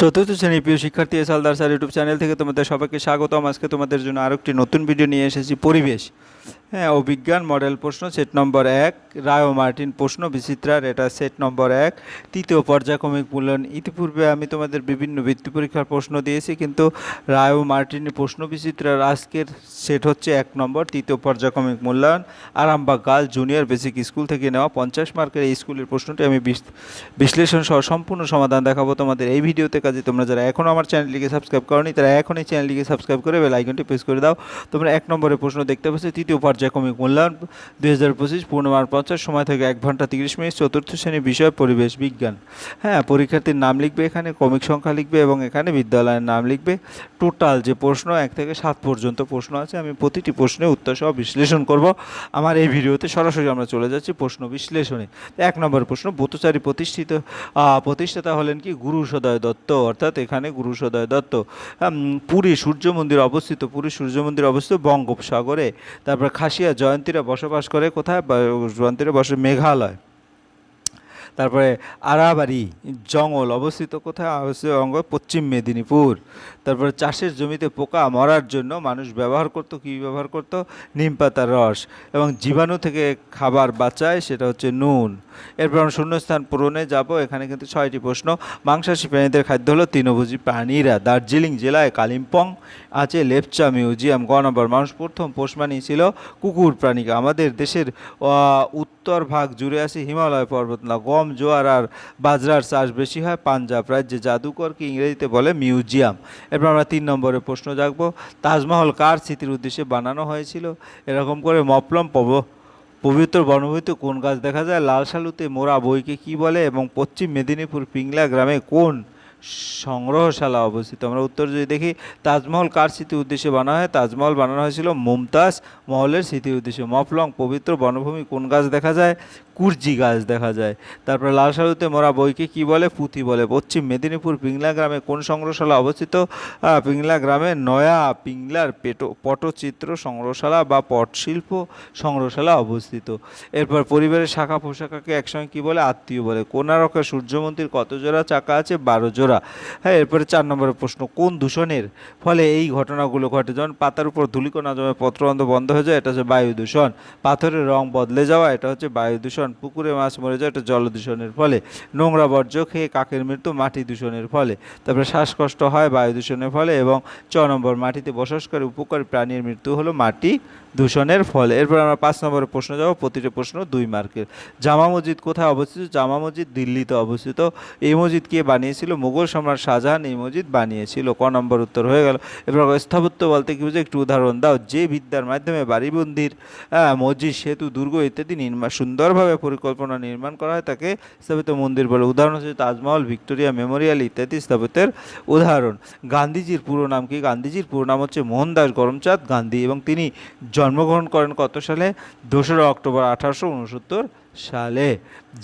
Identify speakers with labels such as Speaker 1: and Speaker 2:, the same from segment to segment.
Speaker 1: চতুর্থ শ্রেণির প্রিয় শিক্ষার্থী S Haldar sir YouTube channel থেকে তোমাদের সবাইকে স্বাগতম। আজকে তোমাদের জন্য আরও একটি নতুন ভিডিও নিয়ে এসেছি, পরিবেশ। হ্যাঁ অভিজ্ঞান মডেল প্রশ্ন সেট নম্বর এক, রায় ও মার্টিন প্রশ্ন, বিচিত্রার, এটা সেট নম্বর এক। তৃতীয় পর্যায়ক্রমিক মূল্যায়ন, ইতিপূর্বে আমি তোমাদের বিভিন্ন বৃত্তি পরীক্ষার প্রশ্ন দিয়েছি, কিন্তু রায় মার্টিনের প্রশ্ন, বিচিত্রার আজকের সেট হচ্ছে এক নম্বর, তৃতীয় পর্যায়ক্রমিক মূল্যায়ন। Arambagh girls junior basic school থেকে নেওয়া পঞ্চাশ মার্কের এই স্কুলের প্রশ্নটি আমি বিশ্লেষণ সহ সম্পূর্ণ সমাধান দেখাবো তোমাদের এই ভিডিওতে। কাজে তোমরা যারা এখনও আমার চ্যানেলটিকে সাবস্ক্রাইব করনি, তারা এখনই চ্যানেলটিকে সাবস্ক্রাইব করে বেল আইকনটি প্রেস করে দাও। তোমরা এক নম্বরের প্রশ্ন দেখতে পাচ্ছ, তৃতীয় পর্যায়ক্রমিক মূল্যায়ন, দুই হাজার পঁচিশ পূর্ণমান পঞ্চাশ সময় থেকে এক ঘণ্টা তিরিশ মিনিট, চতুর্থ শ্রেণি বিষয়, পরিবেশ বিজ্ঞান। হ্যাঁ পরীক্ষার্থীর নাম লিখবে এখানে ক্রমিক সংখ্যা লিখবে এবং এখানে বিদ্যালয়ের নাম লিখবে। টোটাল যে প্রশ্ন, এক থেকে সাত পর্যন্ত প্রশ্ন আছে, আমি প্রতিটি প্রশ্নের উত্তর সহ বিশ্লেষণ করব। আমার এই ভিডিওতে সরাসরি আমরা চলে যাচ্ছি প্রশ্ন বিশ্লেষণে। এক নম্বর প্রশ্ন ব্রতচারী প্রতিষ্ঠিত প্রতিষ্ঠাতা হলেন কি? গুরু সদয় দত্ত, অর্থাৎ এখানে গুরু সদয় দত্ত। পুরী সূর্য মন্দির অবস্থিত, পুরী সূর্য মন্দির অবস্থিত বঙ্গোপসাগরে। তারপর খাসিয়া জয়ন্তীরা বসবাস করে কোথায়? জয়ন্তীরে জয়ন্তীরা বসে মেঘালয়। তারপরে আরাবাড়ি জঙ্গল অবস্থিত কোথায়? অবস্থিত অঙ্গ পশ্চিম মেদিনীপুর। তারপরে চাষের জমিতে পোকা মরার জন্য মানুষ ব্যবহার করত, কি ব্যবহার করত? নিম পাতার রস। এবং জীবাণু থেকে খাবার বাঁচায়, সেটা হচ্ছে নুন। এরপর আমরা শূন্যস্থান পূরণে যাব। এখানে কিন্তু ছয়টি প্রশ্ন। মাংসাশী প্রাণীদের খাদ্য হলো তৃণভোজী প্রাণীরা। দার্জিলিং জেলায় কালিম্পং আছে, লেপচা মিউজিয়াম। গ নম্বর, মানুষ প্রথম পোষ ছিল কুকুর প্রাণীকে। আমাদের দেশের উত্তর ভাগ জুড়ে আছে হিমালয় পর্বতমালা গম, জোয়ার আর বাজরার চাষ বেশি হয়। পাঞ্জাব রাজ্যে জাদুকরকে ইংরেজিতে বলে মিউজিয়াম। এরপর আমরা তিন নম্বরে প্রশ্ন জাগবো। তাজমহল কার স্মৃতির উদ্দেশ্যে বানানো হয়েছিল? এরকম করে মপলম পব পবিত্র বনভূমিতে কোন গাছ দেখা যায়? লাল সালুতে মোরা বইকে কি বলে? এবং পশ্চিম মেদিনীপুর পিংলা গ্রামে কোন সংগ্রহশালা অবস্থিত? আমরা উত্তর যদি দেখি, তাজমহল কার স্মৃতির উদ্দেশ্যে বানানো হয়? তাজমহল বানানো হয়েছিল মুমতাজ মহলের স্মৃতির উদ্দেশ্যে। মফলং পবিত্র বনভূমি কোন গাছ দেখা যায়? কুর্জি গাছ দেখা যায়। তারপরে লাল সালুতে মোরা বইকে কি বলে? পুঁথি বলে। পশ্চিম মেদিনীপুর পিংলা গ্রামে কোন সংগ্রহশালা অবস্থিত? পিংলা গ্রামে নয়া পিংলার পেটো, পটচিত্র সংগ্রহশালা বা পটশিল্প সংগ্রহশালা অবস্থিত। এরপর পরিবারের শাখা পোশাকাকে একসঙ্গে কি বলে? আত্মীয় বলে। কোনারকের সূর্য মন্দির কত জোড়া চাকা আছে? বারো জোড়া। হ্যাঁ এরপরে চার নম্বরের প্রশ্ন, কোন দূষণের ফলে এই ঘটনাগুলো ঘটে? যেমন পাতার উপর ধুলিকণা জমে পত্রবন্ধ বন্ধ হয়ে যায়, এটা হচ্ছে বায়ু দূষণ। পাথরের রং বদলে যাওয়া, এটা হচ্ছে বায়ু দূষণ। পুকুরে মাছ মরে যায় এটা জল দূষণের ফলে। নোংরা বর্জ্য খেয়ে কাকের মৃত্যু মাটি দূষণের ফলে। তারপরে শ্বাসকষ্ট হয় বায়ু দূষণের ফলে এবং চ নম্বর মাটিতে বসবাস করে উপকারী প্রাণীর মৃত্যু হলো মাটি দূষণের ফলে। এরপর আমরা পাঁচ নম্বরের প্রশ্ন যাব প্রতিটি প্রশ্ন দুই মার্কের। জামা মসজিদ কোথায় অবস্থিত? জামা মসজিদ দিল্লিতে অবস্থিত। এই মসজিদ কে বানিয়েছিল? মুঘল সম্রাট শাহজাহান এই মসজিদ বানিয়েছিল। ক নম্বর উত্তর হয়ে গেল। এবার স্থাপত্য বলতে কি বুঝে একটু উদাহরণ দাও। যে বিদ্যার মাধ্যমে বাড়ি মন্দির আহ, মসজিদ সেতু দুর্গ ইত্যাদি নির্মাণ সুন্দরভাবে পরিকল্পনা নির্মাণ করা হয়, তাকে স্থাপিত মন্দির বলে। উদাহরণ হচ্ছে তাজমহল, ভিক্টোরিয়া মেমোরিয়াল ইত্যাদি স্থাপত্যের উদাহরণ। গান্ধীজির পুরো নাম কি? গান্ধীজির পুরো নাম হচ্ছে মোহনদাস করমচাঁদ গান্ধী এবং তিনি জন্মগ্রহণ করেন কত সালে? দোসরা অক্টোবর আঠারোশো উনসত্তর সালে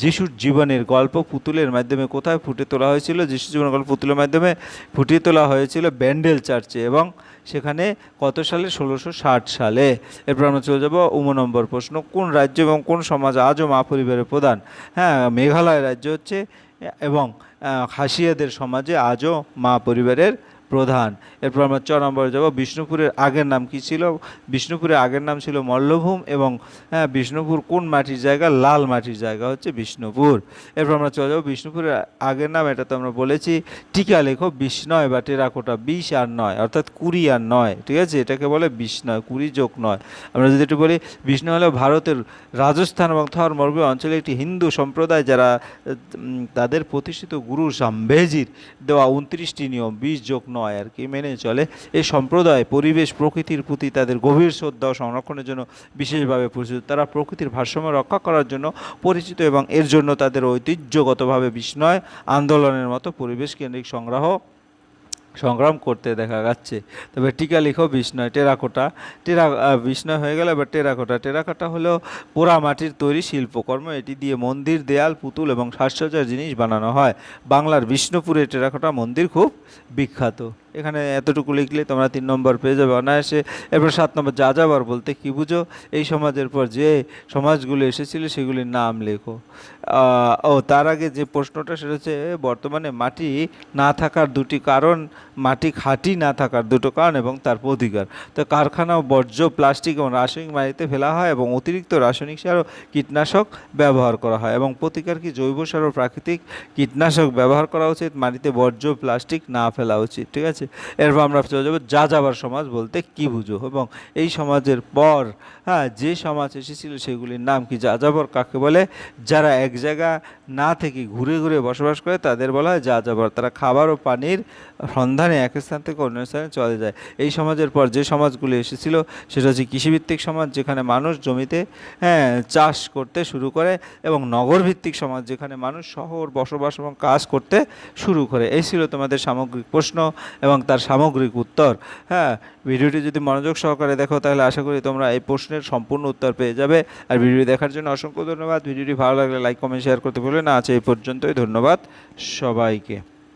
Speaker 1: যিশুর জীবনের গল্প পুতুলের মাধ্যমে কোথায় ফুটে তোলা হয়েছিল? যিশুর জীবনের গল্প পুতুলের মাধ্যমে ফুটিয়ে তোলা হয়েছিল ব্যান্ডেল চার্চে এবং সেখানে কত সালে? ষোলোশো ষাট সালে। এরপর আমরা চলে যাব উম নম্বর প্রশ্ন। কোন রাজ্য এবং কোন সমাজ আজও মা পরিবারের প্রধান? হ্যাঁ মেঘালয় রাজ্য হচ্ছে এবং খাসিয়াদের সমাজে আজও মা পরিবারের প্রধান। এরপর আমরা চ নম্বরে যাব। বিষ্ণুপুরের আগের নাম কি ছিল? বিষ্ণুপুরের আগের নাম ছিল মল্লভূম এবং হ্যাঁ বিষ্ণুপুর কোন মাটির জায়গা? লাল মাটির জায়গা হচ্ছে বিষ্ণুপুর। এরপর আমরা চলে যাব বিষ্ণুপুরের আগের নাম। এটা তো আমরা বলেছি। টিকা লেখো, বিষ্ণয় বা টেরাকোটা বিশ আর নয়, অর্থাৎ কুড়ি আর নয়, ঠিক আছে? এটাকে বলে বিষ্ণয়, কুড়ি যোগ নয়। আমরা যদি একটু বলি বিষ্ণু হলো ভারতের রাজস্থান এবং থর মরুভূমি অঞ্চলে একটি হিন্দু সম্প্রদায় যারা তাদের প্রতিষ্ঠিত গুরু সাম্ভেজির দেওয়া উনত্রিশটি নিয়ম বিশ যোগ নয়। আর কি, মেনে চলে। এই সম্প্রদায়, পরিবেশ, প্রকৃতির প্রতি তাদের গভীর শ্রদ্ধা ও সংরক্ষণের জন্য বিশেষভাবে পরিচিত তারা প্রকৃতির ভারসাম্য রক্ষা করার জন্য পরিচিত এবং এর জন্য তাদের ঐতিহ্যগতভাবে বিস্ময়, আন্দোলনের মতো পরিবেশ কেন্দ্রিক সংগ্রহ সংগ্রাম করতে দেখা যাচ্ছে। তবে টিকা লিখো বিষ্ণয় টেরাকোটা, টেরা বিষ্ণয় হয়ে গেল, এবার টেরাকোটা। টেরাকোটা হলো পোড়া মাটির তৈরি শিল্পকর্ম, এটি দিয়ে মন্দির, দেয়াল, পুতুল এবং সাজসজ্জার জিনিস বানানো হয়। বাংলার বিষ্ণুপুরের টেরাকোটা মন্দির খুব বিখ্যাত। এখানে এতটুকু লিখলে তোমরা তিন নম্বর পেয়ে যাবে অনায়াসে। এরপর সাত নম্বর যা যাবার বলতে কি বুঝো? এই সমাজের পর যে সমাজগুলো এসেছিল সেগুলির নাম লেখো। ও তার আগে যে প্রশ্নটা সেটা হচ্ছে বর্তমানে মাটি না থাকার দুটি কারণ, মাটি খাঁটি না থাকার দুটো কারণ এবং তার প্রতিকার তো কারখানা বর্জ্য, প্লাস্টিক এবং রাসায়নিক মাটিতে ফেলা হয় এবং অতিরিক্ত রাসায়নিক সার ও কীটনাশক ব্যবহার করা হয় এবং প্রতিকার কি জৈব সার ও প্রাকৃতিক কীটনাশক ব্যবহার করা উচিত? মাটিতে বর্জ্য, প্লাস্টিক না ফেলা উচিত, ঠিক আছে? এরপর আমরা চলে যাব যা যাবার সমাজ বলতে কি বুঝো? এবং এই সমাজের পর হ্যাঁ যে সমাজ এসেছিল সেগুলির নাম কি যা যাবর কাকে বলে? যারা এক জায়গা না থেকে ঘুরে ঘুরে বসবাস করে, তাদের বলা হয় যা যাবর তারা খাবার ও পানির সন্ধানে এক স্থান থেকে অন্য স্থানে চলে যায়। এই সমাজের পর যে সমাজগুলি এসেছিল, সেটা হচ্ছে কৃষিভিত্তিক সমাজ, যেখানে মানুষ জমিতে হ্যাঁ চাষ করতে শুরু করে এবং নগরভিত্তিক সমাজ, যেখানে মানুষ শহর, বসবাস এবং কাজ করতে শুরু করে। এই ছিল তোমাদের সামগ্রিক প্রশ্ন এবং তার সামগ্রিক উত্তর। হ্যাঁ ভিডিওটি যদি মনোযোগ সহকারে দেখো, তাহলে আশা করি তোমরা এই প্রশ্নের সম্পূর্ণ উত্তর পেয়ে যাবে। আর ভিডিওটি দেখার জন্য অসংখ্য ধন্যবাদ। ভিডিওটি ভালো লাগলে লাইক, কমেন্ট শেয়ার করতে ভুলবে না। আছে এই পর্যন্তই। ধন্যবাদ সবাইকে।